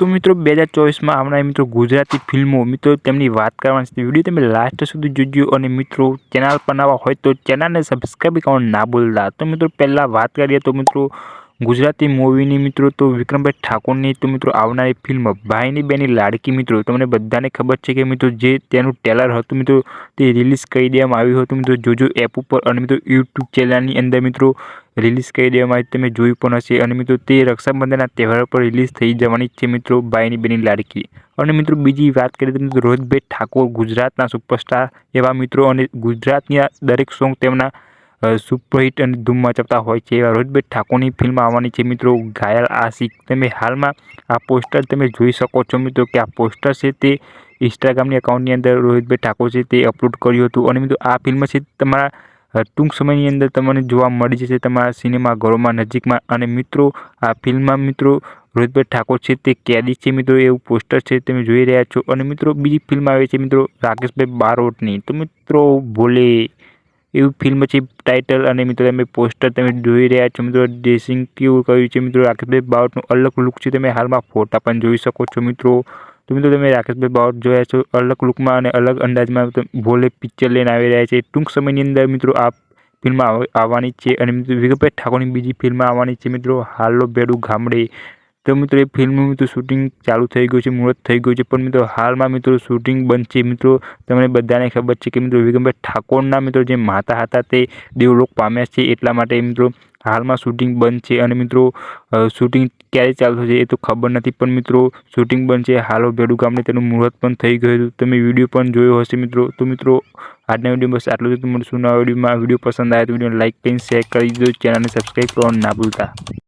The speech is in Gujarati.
તો મિત્રો બે હજાર ચોવીસમાં આવનારી મિત્રો ગુજરાતી ફિલ્મો, મિત્રો તેમની વાત કરવાની છે. વીડિયો તમે લાસ્ટ સુધી જોજો અને મિત્રો ચેનલ પર નવા હોય તો ચેનલને સબસ્ક્રાઈબ કરવાનું ના ભૂલતા. તો મિત્રો પહેલાં વાત કરીએ તો મિત્રો ગુજરાતી મૂવીની મિત્રો તો વિક્રમભાઈ ઠાકોરની તો મિત્રો આવનારી ફિલ્મ ભાઈની બેની લાડકી મિત્રો, તમને બધાને ખબર છે કે મિત્રો જે તેનું ટેલર હતું મિત્રો, તે રિલીઝ કરી દેવામાં આવ્યું હતું મિત્રો જોજો એપ ઉપર અને મિત્રો યુટ્યુબ ચેનલની અંદર મિત્રો રિલીઝ કરી દેવામાં આવી, તમે જોયું પણ હશે અને મિત્રો તે રક્ષાબંધનના તહેવાર પર રિલીઝ થઈ જવાની છે મિત્રો ભાઈની બેની લાડકી. અને મિત્રો બીજી વાત કરીએ તો મિત્રો રોહિતભાઈ ઠાકોર ગુજરાતના સુપરસ્ટાર એવા મિત્રો અને ગુજરાતની દરેક સોંગ તેમના સુપરહિટ અને ધૂમ મચાવતા હોય છે એવા રોહિતભાઈ ઠાકોરની ફિલ્મ આવવાની છે. મિત્રો, ઘાયલ આશિક, તમે હાલમાં આ પોસ્ટર તમે જોઈ શકો છો. મિત્રો, કે આ પોસ્ટર છે તે ઇન્સ્ટાગ્રામની એકાઉન્ટની અંદર રોહિતભાઈ ઠાકોર છે તે અપલોડ કર્યું હતું. અને મિત્રો, આ ફિલ્મ છે તમારા ટૂંક સમયની અંદર તમને જોવા મળી જશે તમારા સિનેમાઘરોમાં નજીકમાં. અને મિત્રો, આ ફિલ્મમાં મિત્રો રોહિતભાઈ ઠાકોર છે તે કેદી છે. મિત્રો, એવું પોસ્ટર છે તમે જોઈ રહ્યા છો. અને મિત્રો, બીજી ફિલ્મ આવે છે, મિત્રો, રાકેશભાઈ બારોટની. તો મિત્રો, ભોલે એવું ફિલ્મ છે ટાઇટલ અને મિત્રો તમે પોસ્ટર તમે જોઈ રહ્યા છો, મિત્રો ડ્રેસિંગ કેવું કહ્યું છે, મિત્રો રાકેશભાઈ બાવટનું અલગ લુક છે, તમે હાલમાં ફોટા પણ જોઈ શકો છો, મિત્રો. તો મિત્રો તમે રાકેશભાઈ બાવટ જોયા છો, અલગ લુકમાં અને અલગ અંદાજમાં ભોલે પિક્ચર લઈને આવી રહ્યા છે. ટૂંક સમયની અંદર મિત્રો આ ફિલ્મ આવવાની છે અને મિત્રો વિગતભાઈ ઠાકોરની બીજી ફિલ્મ આવવાની છે, મિત્રો. હાલો બેડું ગામડે. તો મિત્રો એ ફિલ્મનું મિત્રો શૂટિંગ ચાલુ થઈ ગયું છે, મુહૂર્ત થઈ ગયું છે, પણ મિત્રો હાલમાં મિત્રો શૂટિંગ બંધ છે. મિત્રો તમને બધાને ખબર છે કે મિત્રો વિક્રમભાઈ ઠાકોરના મિત્રો જે માતા હતા તે દેવલોક પામ્યા છે, એટલા માટે મિત્રો હાલમાં શૂટિંગ બંધ છે અને મિત્રો શૂટિંગ ક્યારે ચાલુ થશે એ તો ખબર નથી, પણ મિત્રો શૂટિંગ બંધ છે. હાલો ભેડુ ગામને તેનું મુહૂર્ત પણ થઈ ગયું હતું. તમે વીડિયો પણ જોયો હશે મિત્રો. તો મિત્રો આજના વીડિયો બસ આટલું જ મળશું નવા વિડીયોમાં. વીડિયો પસંદ આવે તો વીડિયો લાઇક કરીને શેર કરી દો ચેનલને સબસ્ક્રાઈબ કરવાનું ના ભૂલતા.